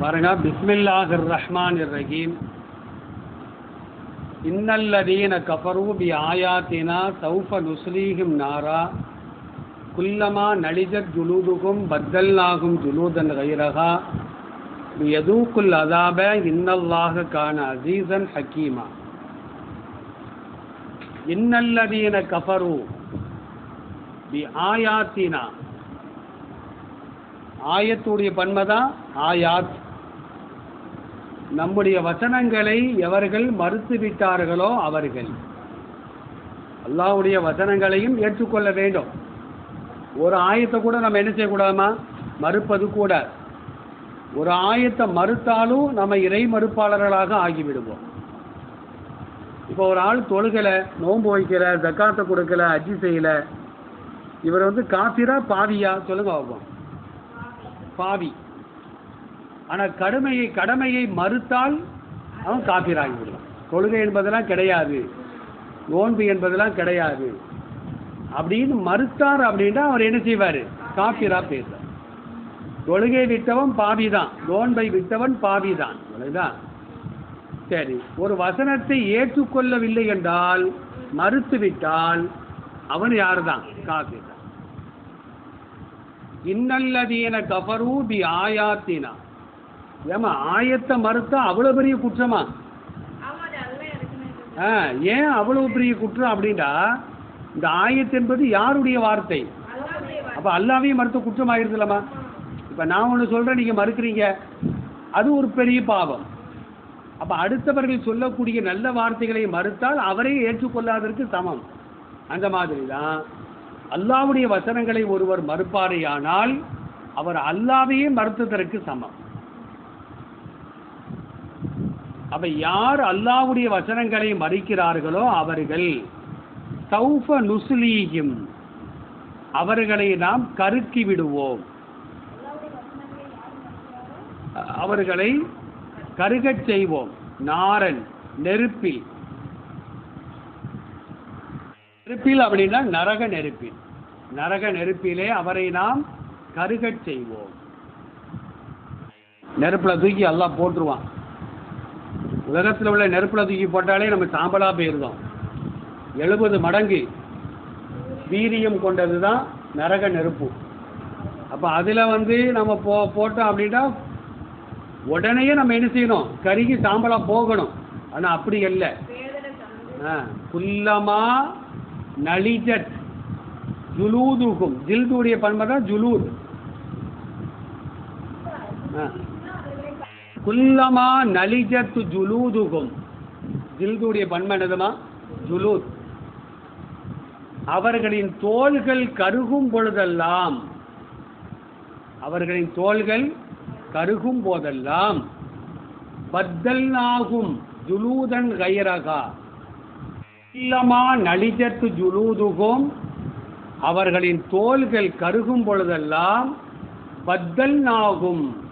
பாருங்க பிஸ்மில்லாஹ் ரஹ்மான் ரஹீம் இன்னல்லதீன கஃபரு பி ஆயாத்தினா சௌஃப நுஸ்லீஹிம் நாரா. குல்லமா நலிஜத் ஜுலூதுகும் பத்தல்லாகும் ஜுலூதன் கைரகா எதூக்குல் அதாப இன்னல்லாக கான அசீசன் ஹக்கீமா. இன்னல்லதீன கஃபரு பி ஆயாத்தினா ஆயத்துடைய பன்மைதான் ஆயாத். நம்முடைய வசனங்களை எவர்கள் மறுத்து விட்டார்களோ அவர்கள். அல்லாவுடைய வசனங்களையும் ஏற்றுக்கொள்ள வேண்டும். ஒரு ஆயத்தை கூட நம்ம என்ன செய்யக்கூடாமா மறுப்பது கூட. ஒரு ஆயத்தை மறுத்தாலும் நம்ம இறை மறுப்பாளர்களாக ஆகிவிடுவோம். இப்போ ஒரு ஆள் தொழுகலை நோன்பு வைக்கல ஜக்காத்தை கொடுக்கல அஜி செய்யல. இவர் வந்து காபிரா பாவியா? சொல்லுங்க பார்ப்போம் பாவி. ஆனால் கடுமையை கடமையை மறுத்தால் அவன் காப்பீராகி விடுவான் தொழுகை என்பதெல்லாம் கிடையாது. நோன்பு என்பதெல்லாம் கிடையாது. அப்படின்னு மறுத்தார் அப்படின்னா அவர் என்ன செய்வார்? காப்பீராக பேசுவார். தொழுகை விட்டவன் பாவி தான் நோன்பை விட்டவன் பாவி தான் அவ்வளவுதான். சரி ஒரு வசனத்தை ஏற்றுக்கொள்ளவில்லை என்றால் மறுத்து விட்டால் அவன் யார் தான் காப்பீர். தான் இன்னல்லதீன கபரூபி பி ஆயாத்தினா. ஏமா ஆயத்தை மறுத்தா அவ்வளோ பெரிய குற்றமா? ஆ ஏன் அவ்வளவு பெரிய குற்றம் அப்படின்னா இந்த ஆயத்து என்பது யாருடைய வார்த்தை? அப்போ அல்லாவையும் மறுத்த குற்றம் ஆயிருதுலம்மா. இப்போ நான் ஒன்று சொல்கிறேன் நீங்கள் மறுக்கிறீங்க. அது ஒரு பெரிய பாவம். அப்போ அடுத்தவர்கள் சொல்லக்கூடிய நல்ல வார்த்தைகளை மறுத்தால் அவரே ஏற்றுக்கொள்ளாததற்கு சமம். அந்த மாதிரி தான் அல்லாவுடைய வசனங்களை ஒருவர் மறுப்பாரேயானால் அவர் அல்லாவையே மறுத்ததற்கு சமம். அப்ப யார் அல்லாவுடைய வசனங்களை மறிக்கிறார்களோ அவர்கள் சௌஃப நுஸ்லீஹிம் அவர்களை நாம் கருக்கி விடுவோம். அவர்களை கருகச் செய்வோம். நாரன் நெருப்பில். நெருப்பில் அப்படின்னா நரக நெருப்பில். நரக நெருப்பிலே அவரை நாம் கருகச் செய்வோம். நெருப்பில் தூக்கி எல்லாம் போட்டுருவான். உலகத்தில் உள்ள நெருப்பில் தூக்கி போட்டாலே நம்ம சாம்பலாக போயிருந்தோம். எழுபது மடங்கு வீரியம் கொண்டது தான் நரக நெருப்பு. அப்போ அதில் வந்து நம்ம போ போட்டோம் அப்படின்னா உடனே நம்ம என்ன செய்யணும்? கருகி சாம்பலாக போகணும். ஆனால் அப்படி இல்லை ஆ குல்லமா நலிஜத் ஜுலூதுகும். ஜில்துடைய பண்பை தான் ஜுலூத். ஆ. குல்லமா நலிஜத்து ஜுலூதுகும். ஜில்துடைய பண்பு என்னதுமா? ஜுலூத். அவர்களின் தோள்கள் கருகும் பொழுதெல்லாம் அவர்களின் தோள்கள் கருகும் போதெல்லாம் பத்தல்நாகும் ஜுலூதன் கைரகா. இல்லமா நலிஜத்து ஜுலூதுகும் அவர்களின் தோள்கள் கருகும் பொழுதெல்லாம் பத்தல் நாகும்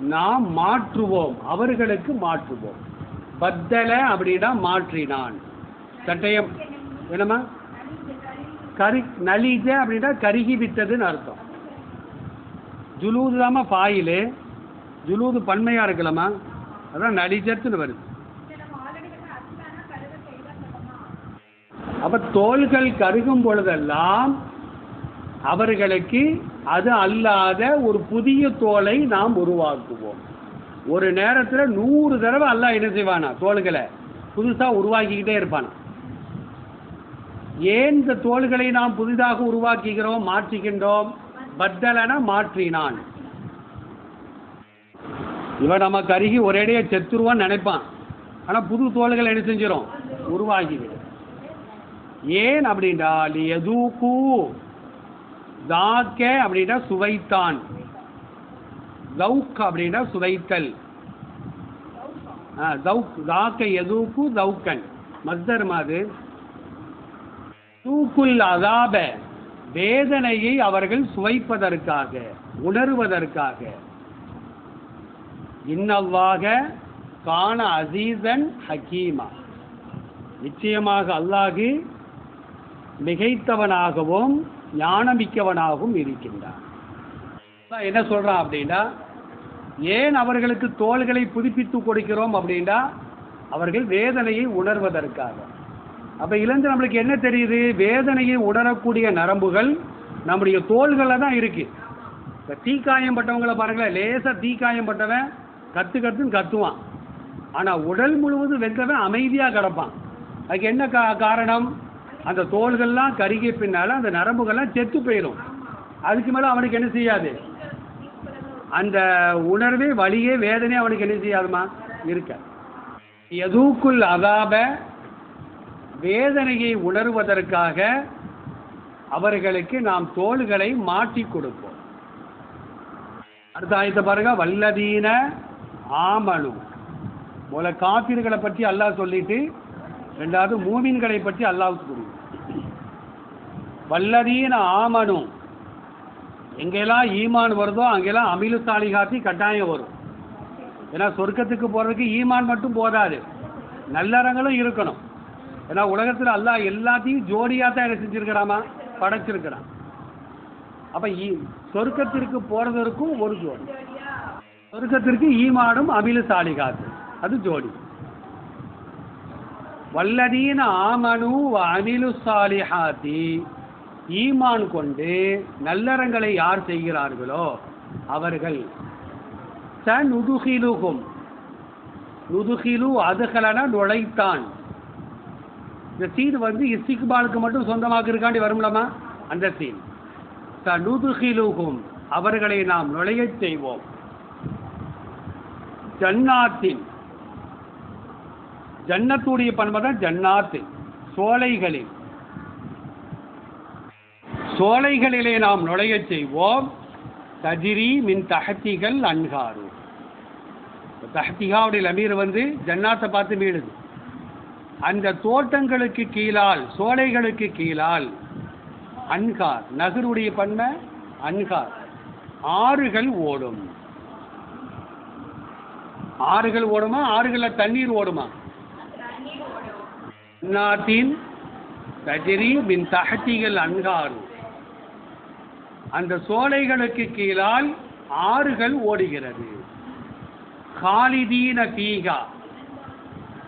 நாம் மாற்றுவோம் அவர்களுக்கு மாற்றுவோம். பத்தல அப்படின்னா மாற்றினான். சட்டயம் என்னம்மா? கரி நலிஜ அப்படின்னா கருகி விட்டதுன்னு அர்த்தம். ஜுலூது தாம்மா பாயிலு. ஜுலூது பன்மையாக இருக்கலாமா அதான் நலிஜத்துன்னு வருது. அப்ப தோள்கள் கருகும் பொழுதெல்லாம் அவர்களுக்கு அது அல்லாத ஒரு புதிய தோலை நாம் உருவாக்குவோம். ஒரு நேரத்தில் நூறு தடவை அல்லாஹ் என்ன செய்வானா? தோள்களை புதுசாக உருவாக்கிக்கிட்டே இருப்பானா? ஏன் இந்த தோள்களை நாம் புதிதாக உருவாக்குகிறோம் மாற்றுகின்றோம்? பத்தலன மாற்றினான். இவன் நமக்கு அருகி ஒரேடியே செத்துருவான்னு நினைப்பான். ஆனால் புது தோள்கள் என்ன செஞ்சிடும் உருவாகிவிடும் ஏன் அப்படின்றால் எதூக்கு தாக்க அப்படின்னா சுவைத்தான். தௌக் அப்படின்னா சுவைத்தல். ஆ, தௌக் தாக்க எதூக்கு? தௌக்கன் மஸ்தர் மாது தூக்குல் அதாப. வேதனையை அவர்கள் சுவைப்பதற்காக உணர்வதற்காக. இன்னவாக காண அசீசன் ஹக்கீமா நிச்சயமாக அல்லாஹு மிகைத்தவனாகவும் ஞானமிக்கவனாகவும் இருக்கின்றான். என்ன சொல்றான் அப்படின்னா ஏன் அவர்களுக்கு தோள்களை புதுப்பித்து கொடுக்கிறோம் அப்படின்னா அவர்கள் வேதனையை உணர்வதற்காக. அப்போ இழந்து நம்மளுக்கு என்ன தெரியுது? வேதனையை உணரக்கூடிய நரம்புகள் நம்முடைய தோள்களில் தான் இருக்கு. இப்போ தீக்காயம் பட்டவங்களை பாருங்களேன் லேசாக தீக்காயம் பட்டவன் கற்று கற்றுன்னு கத்துவான். ஆனால் உடல் முழுவதும் வெந்தவன் அமைதியாக கிடப்பான். அதுக்கு என்ன கா காரணம்? அந்த தோள்கள்லாம் கருகிய பின்னால் அந்த நரம்புகள்லாம் செத்து போயிடும் அதுக்கு மேலே அவனுக்கு என்ன செய்யாது? அந்த உணர்வே வலியே வேதனையே அவனுக்கு என்ன செய்யாதுமா? இருக்க. எதுக்குள் அதாப வேதனையை உணர்வதற்காக அவர்களுக்கு நாம் தோள்களை மாட்டி கொடுப்போம். அடுத்த ஆயத்தை பாருங்க. வல்லதீன ஆமலு போல காப்பீடுகளை பற்றி அல்லாஹ் சொல்லிட்டு ரெண்டாவது மூமின்களை பற்றி அல்லாஹ் சொல்லுங்க வல்லதீன ஆமனும் எங்கெல்லாம் ஈமான் வருதோ அங்கெல்லாம் அமிலு சாலிகாத்தி கட்டாயம் வரும். ஏன்னா சொர்க்கத்துக்கு போகிறதுக்கு ஈமான் மட்டும் போதாது. நல்லறங்களும் இருக்கணும். ஏன்னா உலகத்தில் அல்லாஹ் எல்லாத்தையும் ஜோடியாக தான் என்ன செஞ்சுருக்கிறாமா? படைச்சிருக்கிறான். அப்போ ஈ சொர்க்கத்திற்கு போகிறதற்கும் ஒரு ஜோடி. சொர்க்கத்திற்கு ஈமானும் அமிலு சாலிகாத்து அது ஜோடி. வல்லதீன ஆமனு அமிலு சாலிஹாத்தி. ஈமான் கொண்டு நல்லறங்களை யார் செய்கிறார்களோ அவர்கள் ச நுதுகிலுகும் நுதுகிலு அதுகலன நுழைத்தான். இந்த சீன் வந்து இஸ்திக்பாலுக்கு மட்டும் சொந்தமாக இருக்காண்டி வரும்லமா அந்த சீன். ச நுதுகிலுகும் அவர்களை நாம் நுழையச் செய்வோம். ஜன்னாத்தின். ஜன்னத்துடைய பண்பு தான் ஜன்னாத்து. சோலைகளில். சோலைகளிலே நாம் நுழையச் செய்வோம். தஜிரி மின் தஹத்திகள் அன்காரு தஹத்திகாவுடைய அமீர் வந்து ஜன்னாத்தை பார்த்து மீளுது. அந்த தோட்டங்களுக்கு கீழால் சோலைகளுக்கு கீழால் அன்கார் நகருடைய பன்மை அன்கார் ஆறுகள் ஓடும். ஆறுகள் ஓடுமா? ஆறுகளில் தண்ணீர் ஓடுமா? நாட்டின் தஜிரி மின் தஹத்திகள் அன்காரு அந்த சோலைகளுக்கு கீழால் ஆறுகள் ஓடுகிறது. காலிதீன பீகா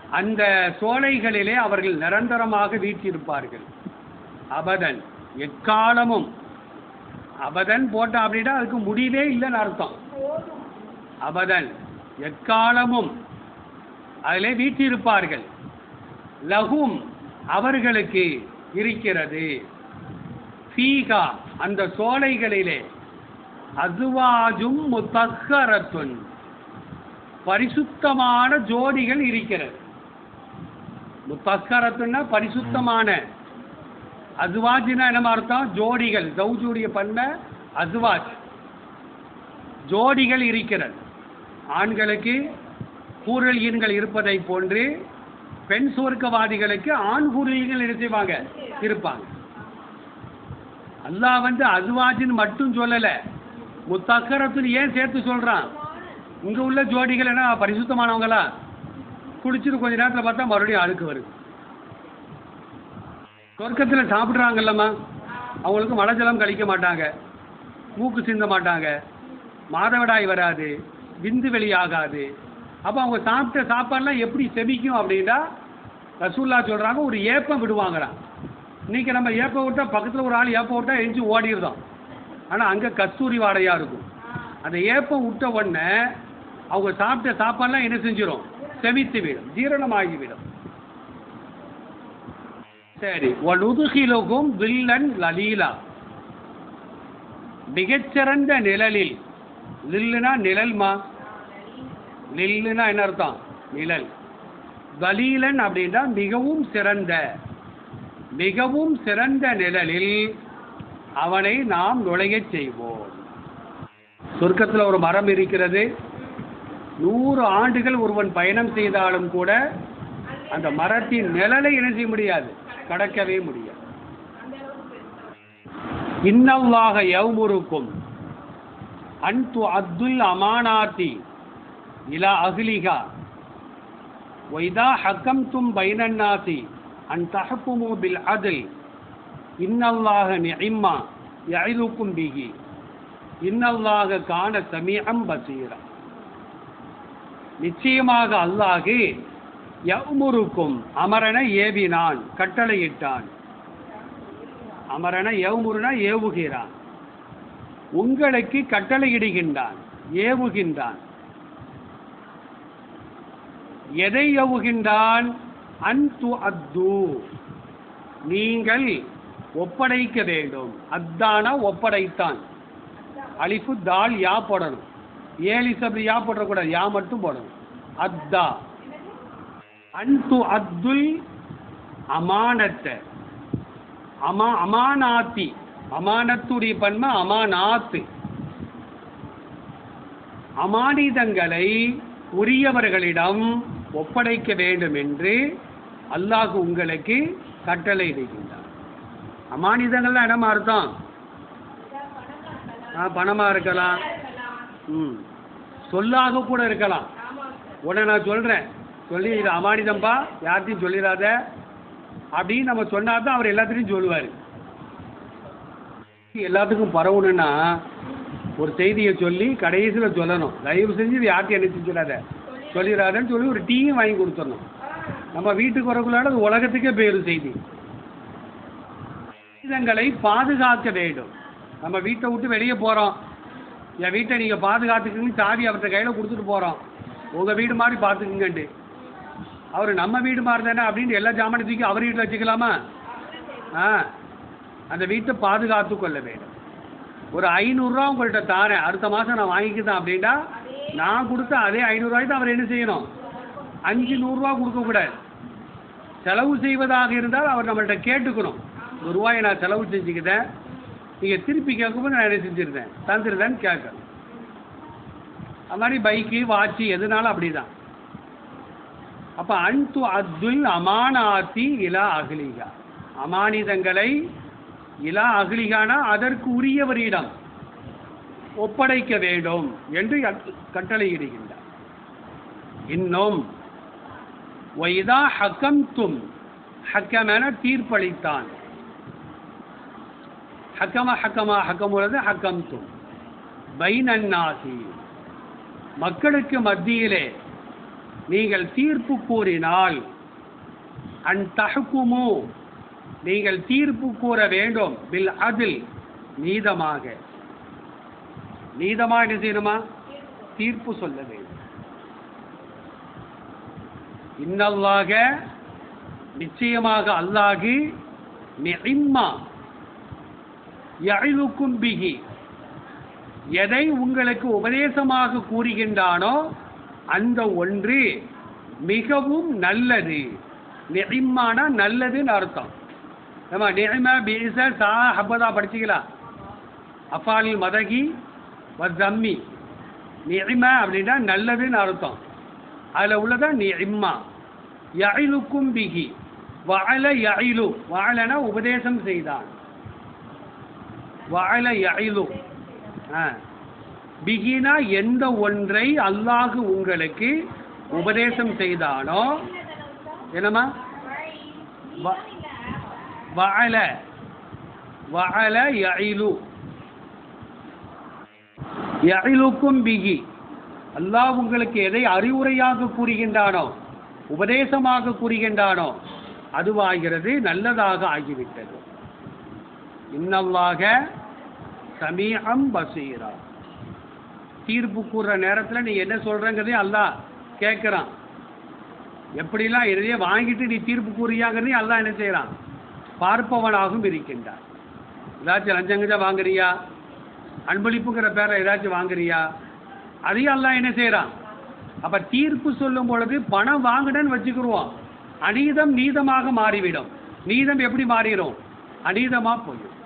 அந்த சோலைகளிலே அவர்கள் நிரந்தரமாக வீற்றிருப்பார்கள். அபதன் எக்காலமும். அபதன் போட்டா அப்படின்னா அதுக்கு முடிவே இல்லைன்னு அர்த்தம். அபதன் எக்காலமும். அதிலே வீற்றிருப்பார்கள். லகும் அவர்களுக்கு இருக்கிறது. ஃபீகா அந்த சோலைகளிலே. அசுவாஜும் முத்தஹரத்துன் பரிசுத்தமான ஜோடிகள் இருக்கிறது. முத்தஹரத்துன்னா பரிசுத்தமான. அசுவாஜினா என்ன அர்த்தம்? ஜோடிகள் தௌஜுடைய பண்ண அசுவாஜ் ஜோடிகள் இருக்கிறது. ஆண்களுக்கு கூறல் ஈன்கள் இருப்பதை போன்று பெண் சுவர்க்கவாதிகளுக்கு ஆண் பூர்வீகங்கள் என்ன செய்வாங்க? இருப்பாங்க. அல்லாஹ் வந்து அசுவாஜின்னு மட்டும் சொல்லலை. முத்தக்கரத்தில் ஏன் சேர்த்து சொல்கிறான் இங்கே உள்ள ஜோடிகள் என்ன பரிசுத்தமானவங்களா? குடிச்சிட்டு கொஞ்ச நேரத்தில் பார்த்தா மறுபடியும் அழுக்கு வருது. சொர்க்கத்தில் சாப்பிட்றாங்கல்லம்மா. அவங்களுக்கு மலஜலம் கழிக்க மாட்டாங்க. மூக்கு சிந்த மாட்டாங்க. மாதவிடாய் வராது. விந்து வெளியாகாது. அப்போ அவங்க சாப்பிட்ட சாப்பாடுலாம் எப்படி செபிக்கும் அப்படின்னா ரசூல்லா சொல்கிறாங்க ஒரு ஏப்பம் விடுவாங்கடா இன்னைக்கு நம்ம ஏப்பம் விட்டால் பக்கத்தில் ஒரு ஆள் ஏப்பம் விட்டால் எரிஞ்சு ஓடிடுதான் ஆனால் அங்கே கஸ்தூரி வாடையாக இருக்கும். அந்த ஏப்பம் விட்ட உடனே அவங்க சாப்பிட்ட சாப்பாடுலாம் என்ன செஞ்சிடும் செமித்து விடும். ஜீரணமாகிவிடும். சரி. ஒலுதுகிலுகும் வில்லன் லலீலா. மிகச்சிறந்த நிழலில். நில்லுனா நிழல்மா? நில்லுன்னா என்ன அர்த்தம்? நிழல். வலீலன் அப்படின்னா மிகவும் சிறந்த மிகவும் சிறந்த நிழலில் அவனை நாம் நுழையச் செய்வோம். சொர்க்கத்தில் ஒரு மரம் இருக்கிறது. நூறு ஆண்டுகள் ஒருவன் பயணம் செய்தாலும் கூட அந்த மரத்தின் நிழலை என்ன செய்ய முடியாது? கடக்கவே முடியாது. இன்னவாக யவுமுருக்கும் அன்து அப்துல் அமானாத்தி. இலா அகிலிகா. வைதா ஹக்கம்தும் பைனன்னாசி அன் தஹக்குமு பில் அதில் இன்னல்லாக நிஇம்மா யஇதுக்கும் பிகி இன்னல்லாக காண சமீகம் பசீரா. நிச்சயமாக அல்லாஹு எவ்முருக்கும் அமரன ஏவினான் கட்டளையிட்டான். அமரன எவ்முருனா ஏவுகிறான். உங்களுக்கு கட்டளையிடுகின்றான் ஏவுகின்றான். எதை எவுகின்றான் அன்து அத்து. நீங்கள் ஒப்படைக்க வேண்டும். அத்தானா ஒப்படைத்தான். அலிஃபு தால் யா போடணும். ஏழி சப்தி யா போடக்கூடாது. யா மட்டும் போடணும். அத்தா. அன்து அத்துல் அமானத்தை. அமா அமானாத்தி. அமானத்துடைய பன்மை அமானாத்து. அமானிதங்களை உரியவர்களிடம் ஒப்படைக்க வேண்டும் என்று அல்லாஹ் உங்களுக்கு கட்டளை இடுகின்றார் அமானிதங்கள்லாம் இடமா அர்த்தம் ஆ பணமாக இருக்கலாம். ம். சொல்லாக கூட இருக்கலாம். உடனே நான் சொல்கிறேன் சொல்லி இது அமானிதம்பா யார்கிட்டையும் சொல்லிடாத. அப்படின்னு நம்ம சொன்னால் தான் அவர் எல்லாத்துலேயும் சொல்லுவார். எல்லாத்துக்கும் பரவணுன்னா ஒரு செய்தியை சொல்லி கடைசியில் சொல்லணும். தயவு செஞ்சு இது யார்கிட்டையும் என்ன சொல்லாத சொல்லிடாதேன்னு சொல்லி ஒரு டீயும் வாங்கி கொடுத்துடணும். நம்ம வீட்டுக்கு வரக்குள்ளாட அது உலகத்துக்கே போயிடும் செய்தி. மனிதங்களை பாதுகாக்க வேண்டும். நம்ம வீட்டை விட்டு வெளியே போகிறோம் என் வீட்டை நீங்கள் பாதுகாத்துக்குன்னு சாவி அவர்கிட்ட கையில் கொடுத்துட்டு போகிறோம் உங்கள் வீடு மாதிரி பார்த்துக்குங்கன்ட்டு அவர் நம்ம வீடு மாதிரி தானே அப்படின்ட்டு எல்லா ஜாமானையும் தூக்கி அவர் வீட்டில் வச்சுக்கலாமா? ஆ. அந்த வீட்டை பாதுகாத்து கொள்ள வேண்டும். ஒரு ஐநூறுரூவா உங்கள்கிட்ட தாரேன். அடுத்த மாதம் நான் வாங்கிக்கிறேன் அப்படின்னா நான் கொடுத்த அதே ஐநூறுரூவாய்க்கு தான் அவர் என்ன செய்யணும்? அஞ்சு நூறுரூவா கொடுக்கக்கூடாது செலவு செய்வதாக இருந்தால் அவர் நம்மள்கிட்ட கேட்டுக்கணும். ஒரு ரூபாயை நான் செலவு செஞ்சுக்கிட்டேன். நீங்கள் திருப்பி கேட்கும்போது நான் என்ன செஞ்சுருந்தேன்? தந்துருந்தேன்னு கேட்கணும் அது மாதிரி பைக்கு வாட்சி எதுனாலும் அப்படி தான் அப்போ அன்து அத்துல் அமானாத்தி இலா அகிலிகா. அமானிதங்களை இலா அகிலிகானா அதற்கு உரியவரிடம் ஒப்படைக்க வேண்டும் என்று கட்டளையிடுகின்றார். இன்னும் வைதா ஹக்கம் ஹக்கமென தீர்ப்பளித்தான். ஹக்கம ஹக்கமா ஹக்கமுறது ஹக்கம்தும். பைனன்னாசி மக்களுக்கு மத்தியிலே நீங்கள் தீர்ப்பு கூறினால் அன் தஹ்குமு நீங்கள் தீர்ப்பு கூற வேண்டும் பில் அதில் நீதமாக நீதமாக என்ன செய்யணுமா? தீர்ப்பு சொல்ல வேண்டும். இன்னல்லாக நிச்சயமாக அல்லாஹி நிம்மா யழுக்கும் பிகி எதை உங்களுக்கு உபதேசமாக கூறுகின்றானோ அந்த ஒன்று மிகவும் நல்லது. நெறிமானா நல்லதுன்னு அர்த்தம். நம்ம நெறிமா பீச சா ஹப்பதா படிச்சுக்கலாம் அஃபாலில் மதகி வம்மி நிஇமா அப்படின்னா நல்லதுன்னு அர்த்தம். அதில் உள்ளதான் நிஇம்மா யழுக்கும் பிகி வாழ யழு வாழனா உபதேசம் செய்தான். வாழ யழு ஆ. பிகினா எந்த ஒன்றை அல்லாஹு உங்களுக்கு உபதேசம் செய்தானோ என்னம்மா? வ- வாழ வஅல எழிலுக்கும் பிகி அல்லாஹ் உங்களுக்கு எதை அறிவுரையாக கூறுகின்றானோ உபதேசமாக கூறுகின்றானோ அதுவாகிறது நல்லதாக ஆகிவிட்டது. இன்னல்லாக சமீகம் பசீரா. தீர்ப்பு கூறுற நேரத்தில் நீ என்ன சொல்கிறங்கிறதையும் அல்லாஹ் கேட்குறான். எப்படிலாம் எதையே வாங்கிட்டு நீ தீர்ப்பு கூறியாங்கிறதையும் அல்லாஹ் என்ன செய்கிறான் பார்ப்பவனாகவும் இருக்கின்றான். ஏதாச்சும் லஞ்சங்கஜா வாங்குறியா? அன்பளிப்புங்கிற பேரை ஏதாச்சும் வாங்குறியா? அதையும் எல்லாம் என்ன செய்கிறான் அப்போ தீர்ப்பு சொல்லும் பொழுது பணம் வாங்கினேன்னு வச்சுக்கிடுவோம் அநீதம் நீதமாக மாறிவிடும். நீதம் எப்படி மாறிடும் அநீதமாக போயிடும்